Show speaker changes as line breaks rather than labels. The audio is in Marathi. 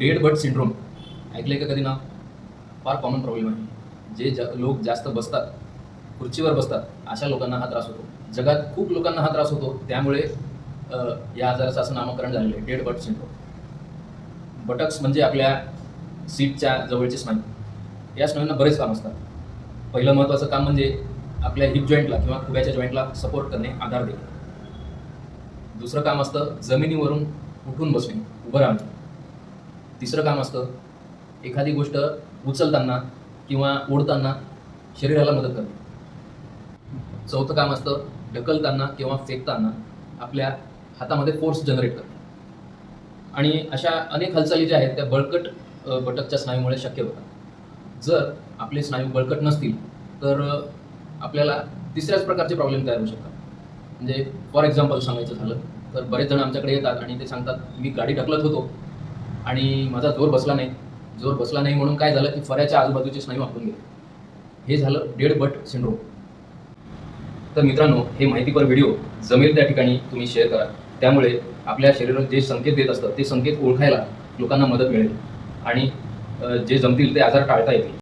Dead but syndrome. ऐकलंय का कधी ना फार कॉमन प्रॉब्लेम आहे. जे ज लोक जास्त बसतात खुर्चीवर बसतात अशा लोकांना हा त्रास होतो. जगात खूप लोकांना हा त्रास होतो. त्यामुळे या आजाराचं असं नामकरण झालेलं आहे डेड बट सिंड्रोम. बटक्स म्हणजे आपल्या सीटच्या जवळचे स्नायू. या स्नायूंना बरेच काम असतात. पहिलं महत्त्वाचं काम म्हणजे आपल्या हिप जॉईंटला किंवा खुब्याच्या जॉईंटला सपोर्ट करणे आधार देणे. दुसरं काम असतं जमिनीवरून उठून बसणे उभं राहणे. तिसरं काम असतं एखादी गोष्ट उचलताना किंवा ओढताना शरीराला मदत करणे चौथं काम असतं ढकलताना किंवा फेकताना आपल्या हातामध्ये फोर्स जनरेट करणे आणि अशा अनेक हालचाली ज्या आहेत त्या बळकट बटकच्या स्नायूमुळे शक्य होतात. जर आपले स्नायू बळकट नसतील तर आपल्याला तिसऱ्याच प्रकारचे प्रॉब्लेम तयार होऊ शकतात. म्हणजे फॉर एक्झाम्पल सांगायचं झालं तर बरेच जण आमच्याकडे येतात आणि ते सांगतात मी गाडी ढकलत होतो आणि माझा जोर बसला नाही. जोर बसला नाही म्हणून काय झालं? की फऱ्याच्या आजूबाजूचे स्नायू आपण गेले. हे झालं डेड बट सिंड्रोम. तर मित्रांनो हे माहितीपर व्हिडिओ जमेल त्या ठिकाणी तुम्ही शेअर करा. त्यामुळे आपल्या शरीरात जे संकेत देत असतात ते संकेत ओळखायला लोकांना मदत मिळेल. आणि जे जमतील ते आजार टाळता येतील.